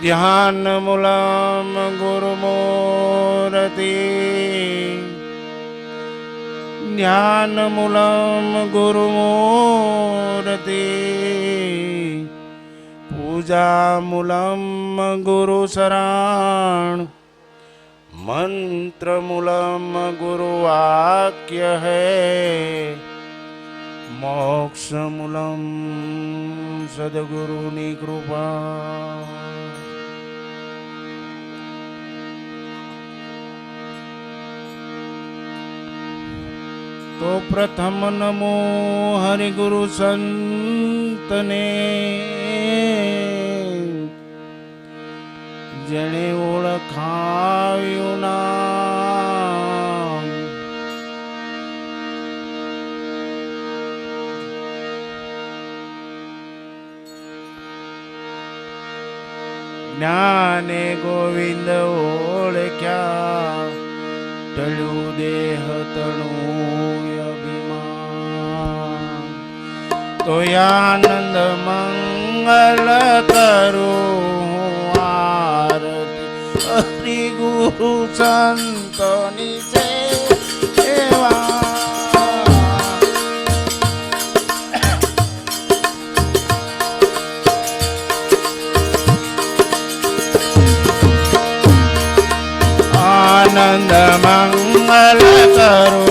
ध्यानमुलां गुरुमूरति ध्यानमुलां गुरुमूरति पूजामुलं गुरुसराण मन्त्रमुलं गुरुवाक्य है મોક્ષમૂલમ સદગુરુની કૃપા તો પ્રથમ નમો હરિગુરુ સંતને. જેણે ઓળખાવ્યું નામ. જ્ઞાને ગોવિંદ ઓળખ્યા. ટળ્યું દેહ તણું તો આનંદ મંગલ કરો આરતી. હરી ગુરુ સંતની સેવા આનંદ મંગલ કરો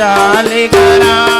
डालेगा राम